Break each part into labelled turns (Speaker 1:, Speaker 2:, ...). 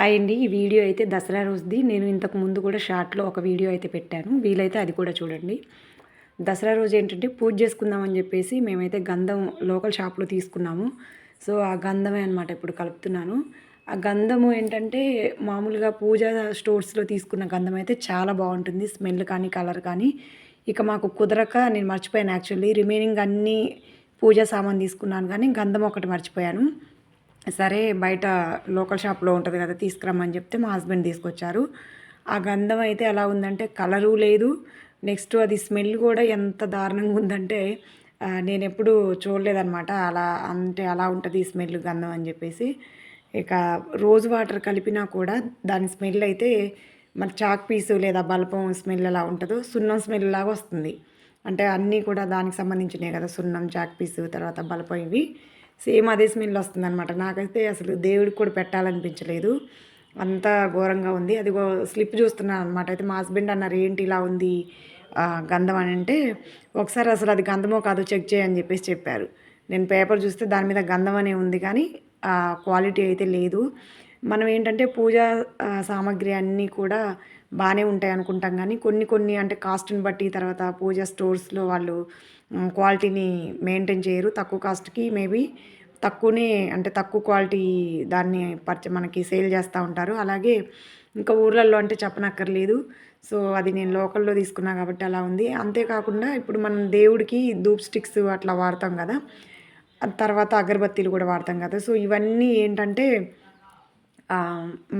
Speaker 1: Hi అండి. ఈ video అయితే దసరా రోజుది. నేను ఇంతకు ముందు కూడా షార్ట్లో ఒక వీడియో అయితే పెట్టాను. వీలైతే అది కూడా చూడండి. దసరా రోజు ఏంటంటే పూజ చేసుకుందామని చెప్పేసి మేమైతే గంధం లోకల్ షాప్లో తీసుకున్నాము. సో ఆ గంధమే అనమాట ఇప్పుడు కలుపుతున్నాను. ఆ గంధము ఏంటంటే మామూలుగా పూజ స్టోర్స్లో తీసుకున్న గంధం అయితే చాలా బాగుంటుంది. స్మెల్ కానీ కలర్ కానీ. ఇక మాకు కుదరక నేను మర్చిపోయాను యాక్చువల్లీ. రిమైనింగ్ అన్నీ పూజా సామాన్ తీసుకున్నాను కానీ గంధం ఒకటి మర్చిపోయాను. సరే బయట లోకల్ షాప్లో ఉంటుంది కదా తీసుకురమ్మని చెప్తే మా హస్బెండ్ తీసుకొచ్చారు. ఆ గంధం అయితే ఎలా ఉందంటే కలరు లేదు. నెక్స్ట్ అది స్మెల్ కూడా ఎంత దారుణంగా ఉందంటే నేను ఎప్పుడు చూడలేదన్నమాట. అలా అంటే అలా ఉంటుంది స్మెల్ గంధం అని చెప్పేసి. ఇక రోజు వాటర్ కలిపినా కూడా దాని స్మెల్ అయితే మన చాక్ పీసు లేదా బల్పం స్మెల్ ఎలా ఉంటుందో సున్నం స్మెల్ లాగా వస్తుంది. అంటే అన్నీ కూడా దానికి సంబంధించినవి కదా సున్నం చాక్ పీసు తర్వాత బల్పం ఇవి. సేమ్ అదే స్మెల్ వస్తుంది అనమాట నాకైతే అసలు దేవుడికి కూడా పెట్టాలనిపించలేదు. అంత ఘోరంగా ఉంది. అది స్లిప్ చూస్తున్నాను అనమాట అయితే మా హస్బెండ్ అన్నారు ఏంటి ఇలా ఉంది? గంధం అని అంటే ఒకసారి అసలు అది గంధమో కాదో చెక్ చేయని చెప్పేసి చెప్పారు. నేను పేపర్ చూస్తే దాని మీద గంధం అనే ఉంది కానీ ఆ క్వాలిటీ అయితే లేదు. మనం ఏంటంటే పూజా సామాగ్రి అన్నీ కూడా బాగానే ఉంటాయి అనుకుంటాం కానీ కొన్ని కొన్ని అంటే కాస్ట్ని బట్టి తర్వాత పూజా స్టోర్స్లో వాళ్ళు క్వాలిటీని మెయింటైన్ చేయరు. తక్కువ కాస్ట్కి మేబీ తక్కువనే అంటే తక్కువ క్వాలిటీ దాన్ని పర్చ మనకి సేల్ చేస్తూ ఉంటారు. అలాగే ఇంకా ఊర్లలో అంటే చెప్పనక్కర్లేదు. సో అది నేను లోకల్లో తీసుకున్నా కాబట్టి అలా ఉంది. అంతేకాకుండా ఇప్పుడు మనం దేవుడికి ధూప్ స్టిక్స్ అట్లా వాడతాం కదా తర్వాత అగరబత్తీలు కూడా వాడతాం కదా. సో ఇవన్నీ ఏంటంటే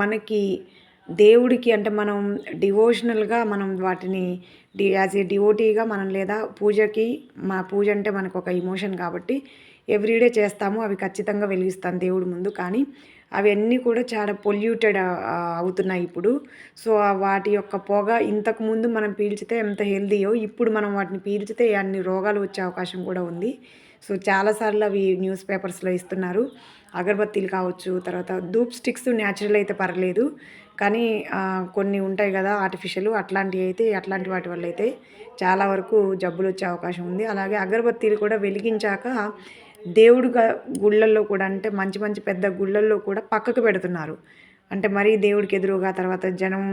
Speaker 1: మనకి దేవుడికి అంటే మనం డివోషనల్గా మనం వాటిని డి యాజ్ ఏ డివోటీగా మనం లేదా పూజకి మా పూజ అంటే మనకు ఒక ఇమోషన్ కాబట్టి ఎవ్రీడే చేస్తాము అవి ఖచ్చితంగా వెలిగిస్తాను దేవుడి ముందు. కానీ అవన్నీ కూడా చాలా పొల్యూటెడ్ అవుతున్నాయి ఇప్పుడు. సో వాటి యొక్క పొగ ఇంతకు ముందు మనం పీల్చితే ఎంత హెల్దీయో ఇప్పుడు మనం వాటిని పీల్చితే అన్ని రోగాలు వచ్చే అవకాశం కూడా ఉంది. సో చాలాసార్లు అవి న్యూస్ పేపర్స్లో ఇస్తున్నారు. అగరబత్తీలు కావచ్చు తర్వాత ధూప్ స్టిక్స్ న్యాచురల్ అయితే పర్లేదు. కానీ కొన్ని ఉంటాయి కదా ఆర్టిఫిషియల్ అట్లాంటివి అయితే అట్లాంటి వాటి వల్ల అయితే చాలా వరకు జబ్బులు వచ్చే అవకాశం ఉంది. అలాగే అగరబత్తీలు కూడా వెలిగించాక దేవుడు గుళ్ళల్లో కూడా అంటే మంచి మంచి పెద్ద గుళ్ళల్లో కూడా పక్కకు పెడుతున్నారు. అంటే మరీ దేవుడికి ఎదురుగా తర్వాత జనం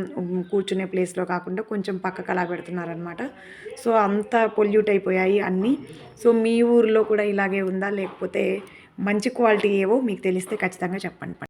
Speaker 1: కూర్చునే ప్లేస్లో కాకుండా కొంచెం పక్కకు అలా పెడుతున్నారనమాట సో అంత పొల్యూట్ అయిపోయాయి అన్నీ. సో మీ ఊరిలో కూడా ఇలాగే ఉందా? లేకపోతే మంచి క్వాలిటీ ఏవో మీకు తెలిస్తే ఖచ్చితంగా చెప్పండి